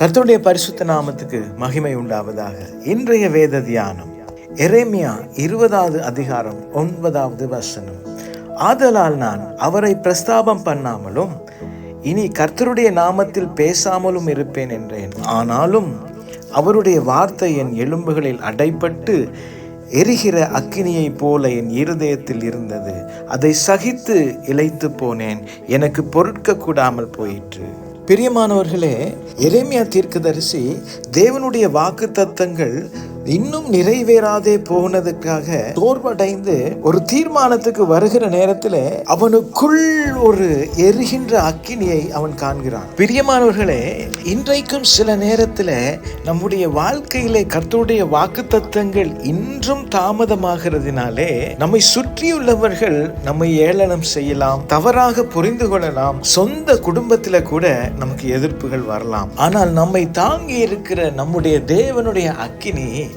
கர்த்தருடைய பரிசுத்த நாமத்துக்கு மகிமை உண்டாவதாக. இன்றைய வேத தியானம். எரேமியா இருபதாவது அதிகாரம் ஒன்பதாவது வசனம். ஆதலால் நான் அவரை பிரஸ்தாபம் பண்ணாமலும் இனி கர்த்தருடைய நாமத்தில் பேசாமலும் இருப்பேன் என்றேன். ஆனாலும் அவருடைய வார்த்தை என் எலும்புகளில் அடைப்பட்டு எரிகிற அக்கினியைப் போல என் இருதயத்தில் இருந்தது. அதை சகித்து இழைத்து போனேன். எனக்கு பொருட்க கூடாமல் போயிற்று. பிரியமானவர்களே எரேமியா தீர்க்கதரிசி தேவனுடைய வாக்கு தத்தங்கள் இன்னும் நிறைவேறாதே போனதுக்காக சோர்வடைந்து ஒரு தீர்மானத்துக்கு வருகிற நேரத்தில் அவனுக்குள் ஒரு எரிகின்ற அக்கினியை அவன் காண்கிறான். பிரியமானவர்களே இன்றைக்கும் சில நேரத்தில் நம்முடைய வாழ்க்கையிலே கர்த்தருடைய வாக்கு தத்துவங்கள் இன்றும் தாமதமாகிறதுனாலே நம்மை சுற்றியுள்ளவர்கள் நம்மை ஏளனம் செய்யலாம் தவறாக புரிந்து கொள்ளலாம் சொந்த குடும்பத்தில் கூட நமக்கு எதிர்ப்புகள் வரலாம். ஆனால் நம்மை தாங்கி இருக்கிற நம்முடைய தேவனுடைய அக்கினி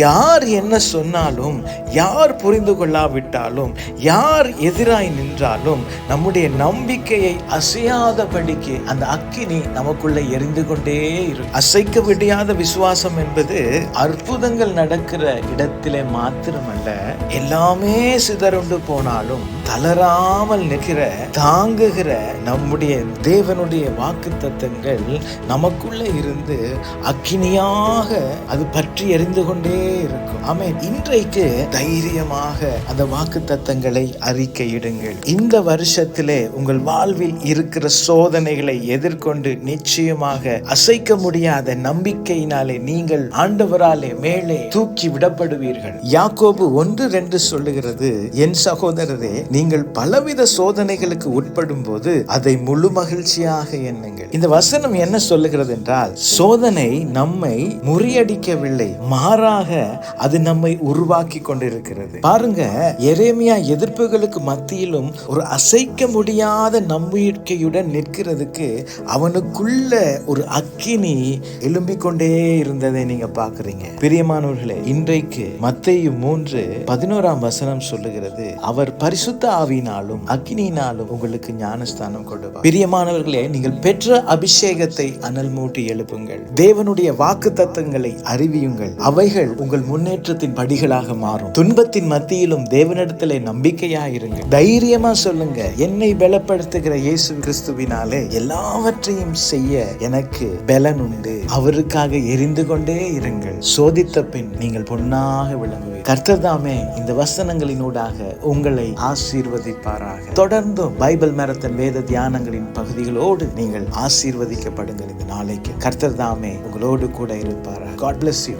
யார் என்ன சொன்னாலும் யார் புரிந்து கொள்ளாவிட்டாலும் யார் எதிராய் நின்றாலும் நம்முடைய நம்பிக்கையை அசையாதபடிக்கு அந்த அக்கினி நமக்குள்ளே எரிந்து கொண்டே இருக்கும் அசைக்க விடியாத விசுவாசம் என்பது அற்புதங்கள் நடக்கிற இடத்திலே மாத்திரமல்ல எல்லாமே சிதறுண்டு போனாலும் தளராமல் நிற்கிற தாங்குகிற நம்முடைய தேவனுடைய வாக்கு தத்தங்கள் நமக்குள்ள இருந்து அக்கினியாக அது பற்றி எரிந்து கொண்டே இருக்கும். ஆமென். இன்றைக்கு தைரியமாக அந்த வாக்கு தத்தங்களை அறிக்கையிடுங்கள். இந்த வருஷத்திலே உங்கள் வாழ்வில் இருக்கிற சோதனைகளை எதிர்கொண்டு நிச்சயமாக அசைக்க முடியாத நம்பிக்கையினாலே நீங்கள் ஆண்டவராலே மேலே தூக்கி விடப்படுவீர்கள். யாக்கோபு ஒன்று ரெண்டு சொல்லுகிறது என் சகோதரரே நீங்கள் பலவித சோதனைகளுக்கு உட்படும் போது அதை முழு மகிழ்ச்சியாக எண்ணுங்கள். இந்த வசனம் என்ன சொல்லுகிறது என்றால் சோதனை நம்மை முறியடிக்கவில்லை மாறாக அது நம்மை உருவாக்கி கொண்டிருக்கிறது. பாருங்க எரேமியா எதிர்ப்புகளுக்கு மத்தியிலும் ஒரு அசைக்க முடியாத நம்பிக்கையுடன் நிற்கிறதுக்கு அவனுக்குள்ள ஒரு அக்கினி எழும்பிக் கொண்டே இருந்ததை நீங்க பாக்குறீங்க பிரியமானவர்களே இன்றைக்கு மத்தேயு மூன்று பதினோராம் வசனம் சொல்லுகிறது அவர் பரிசுத்த ஆவினாலும் அக்னியினாலும் உங்களுக்கு ஞானஸ்தானம் கொடுவார் பிரியமானவர்களே நீங்கள் பெற்ற அபிஷேகத்தை அனல் மூட்டி எழுப்புங்கள். தேவனுடைய வாக்கு தத்தங்களை அறிவியுங்கள். அவைகள் உங்கள் முன்னேற்றத்தின் படிகளாக மாறும். துன்பத்தின் மத்தியிலும் தேவனிடத்தில் நம்பிக்கையா இருங்க தைரியமா சொல்லுங்க. என்னை பலப்படுத்துகிற இயேசு கிறிஸ்துவினாலே எல்லாவற்றையும் செய்ய எனக்கு பலன் உண்டு. அவருக்காக எரிந்து கொண்டே இருங்கள். சோதித்த பின் நீங்கள் பொன்னாக விளங்குவீர்கள். கர்த்தர் தாமே இந்த வசனங்களினூடாக உங்களை ஆசீர்வதிப்பாராக. தொடர்ந்தும் பைபிள் மேரத்தன் வேத தியானங்களின் பகுதிகளோடு நீங்கள் ஆசீர்வதிக்கப்படுங்கள் இந்த நாளைக்கு. கர்த்தர் தாமே உங்களோடு கூட இருப்பாரா காட் பிளஸ் யூ